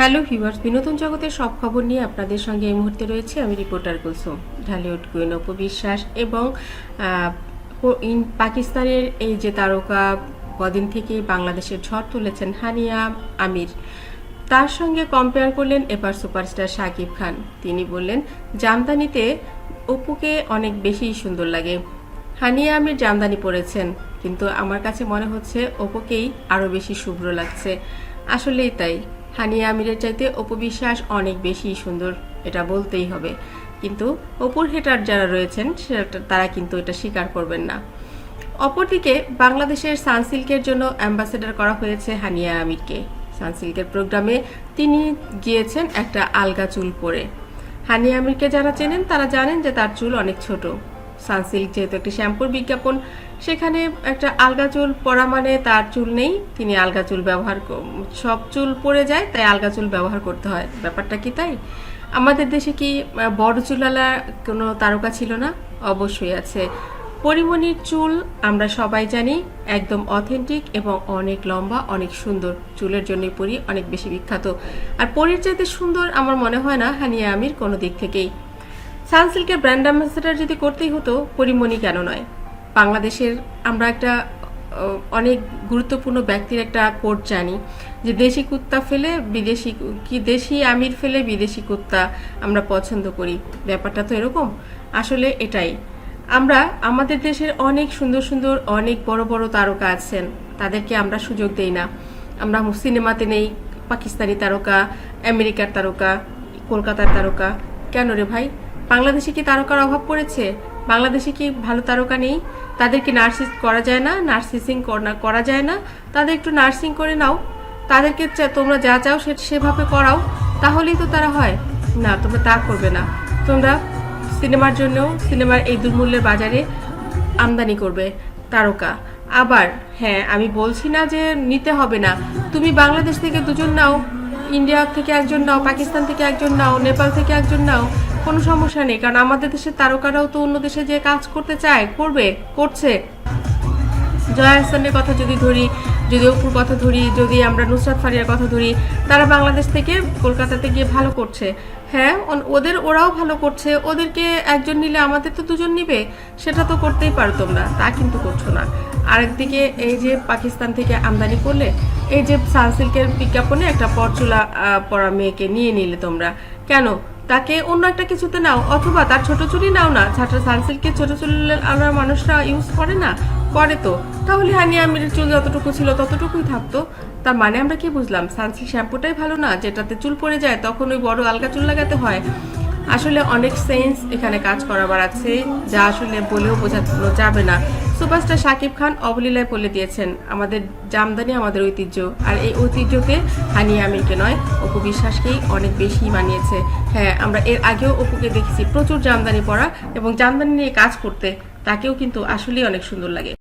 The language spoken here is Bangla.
হ্যালো ভিউয়ার্স, বিনোদন জগতের সব খবর নিয়ে আপনাদের সঙ্গে এই মুহূর্তে রয়েছে আমি রিপোর্টার কুলসুম। ঢালিউড কুইন অপু বিশ্বাস এবং পাকিস্তানের এই যে তারকা কদিন থেকে বাংলাদেশের ঝড় তুলেছেন হানিয়া আমির। তার সঙ্গে কম্পেয়ার করলেন এবার সুপারস্টার শাকিব খান। তিনি বললেন, জামদানিতে অপুকে অনেক বেশি সুন্দর লাগে। হানিয়া আমির জামদানি পরেছেন, কিন্তু আমার কাছে মনে হচ্ছে অপুকেই আরও বেশি শুভ্র লাগছে। আসলেই তাই। হানিয়া আমিরের চাইতে অপু বিশ্বাস অনেক বেশি সুন্দর, এটা বলতেই হবে। কিন্তু অপুর হেটার যারা রয়েছেন তারা কিন্তু এটা স্বীকার করবেন না। অপরদিকে বাংলাদেশের সানসিল্কের জন্য অ্যাম্বাসেডর করা হয়েছে হানিয়া আমিরকে। সানসিল্কের প্রোগ্রামে তিনি গিয়েছেন একটা আলগা চুল পরে। হানিয়া আমিরকে যারা চেনেন, তারা জানেন যে তার চুল অনেক ছোট। সানসিল্ক যেহেতু একটি শ্যাম্পুর বিজ্ঞাপন, সেখানে একটা আলগা চুল পরা মানে তার চুল নেই। তিনি আলগা চুল ব্যবহার সব চুল পড়ে যায়, তাই আলগা চুল ব্যবহার করতে হয়। ব্যাপারটা কি তাই? আমাদের দেশে কি বড় চুলালা কোনো তারকা ছিল না? অবশ্যই আছে। পরিমণির চুল আমরা সবাই জানি, একদম অথেন্টিক এবং অনেক লম্বা, অনেক সুন্দর। চুলের জন্যই পরি, অনেক বেশি বিখ্যাত। আর পরির চাইতে সুন্দর আমার মনে হয় না, হানিয়া আমির কোনো দিক থেকেই। সানসিল্কের ব্র্যান্ড অ্যাম্বাসেডর যদি করতেই হতো, পরিমণি কেন নয়? বাংলাদেশের আমরা একটা অনেক গুরুত্বপূর্ণ ব্যক্তির একটা কোট জানি যে দেশি কুত্তা ফেলে বিদেশি, কি দেশি আমির ফেলে বিদেশি কুত্তা আমরা পছন্দ করি। ব্যাপারটা তো এরকম। আসলে এটাই। আমরা, আমাদের দেশের অনেক সুন্দর সুন্দর, অনেক বড় বড় তারকা আছেন। তাদেরকে আমরা সুযোগ দেই না। আমরা সিনেমাতে নেই, পাকিস্তানি তারকা, আমেরিকার তারকা, কলকাতার তারকা। কেন রে ভাই? বাংলাদেশে কি তারকার অভাব পড়েছে? বাংলাদেশে কি ভালো তারকা নেই? তাদেরকে নার্সিং করা যায় না? নার্সিং করা যায় না? তাদের একটু নার্সিং করে নাও। তাদেরকে তোমরা যা চাও সে সেভাবে করাও। তাহলেই তো তারা হয়। না, তোমরা তা করবে না। তোমরা সিনেমার জন্য সিনেমার এই দুর্মূল্যের বাজারে আমদানি করবে তারকা। আবার হ্যাঁ আমি বলছি না যে নিতে হবে না। তুমি বাংলাদেশ থেকে দুজন নাও, ইন্ডিয়া থেকে একজন নাও, পাকিস্তান থেকে একজন নাও, নেপাল থেকে একজন নাও কোনো সমস্যা নেই, কারণ আমাদের দেশের তারকারাও তো অন্য দেশে যে কাজ করতে চায়, করবে, করছে। জয়া হাসানের কথা যদি ধরি, যদি অপুর কথা ধরি, যদি আমরা নুসরাত ফারিয়ার কথা ধরি, তারা বাংলাদেশ থেকে কলকাতাতে গিয়ে ভালো করছে। হ্যাঁ ওদের, ওরাও ভালো করছে। ওদেরকে একজন নিলে আমাদের তো দুজন নিবে, সেটা তো করতেই পারো তোমরা, তা কিন্তু করছ না। আরেকদিকে এই যে পাকিস্তান থেকে আমদানি করলে, এই যে সানসিল্কের বিজ্ঞাপনে একটা পরচুলা পরা মেয়েকে নিয়ে নিলে তোমরা। কেন? তাকে অন্য একটা কিছুতে নাও, অথবা তার ছোট চুরি নাও না ছাত্র সানসিল্কের ছোট চুলের আমরা মানুষরা ইউজ করে না? করে তো। তাহলে হানিয়া আমিরের চুল যতটুকু ছিল ততটুকুই থাকতো। তার মানে আমরা কি বুঝলাম? সানসিল্ক শ্যাম্পুটাই ভালো না, যেটাতে চুল পড়ে যায় তখন ওই বড় আলগা চুল লাগাতে হয়। আসলে অনেক সেন্স এখানে কাজ করাবার আছে, যা আসলে বলেও বোঝানো যাবে না। সুপারস্টার শাকিব খান অবলীলায় বলে দিয়েছেন, আমাদের জামদানি আমাদের ঐতিহ্য, আর এই ঐতিহ্যকে হানিয়া আমিরকে নয়, অপু বিশ্বাসকেই অনেক বেশি মানিয়েছে। হ্যাঁ আমরা এর আগেও অপুকে দেখেছি, প্রচুর জামদানি পরা এবং জামদানি নিয়ে কাজ করতে, তাকেও কিন্তু আসলেই অনেক সুন্দর লাগে।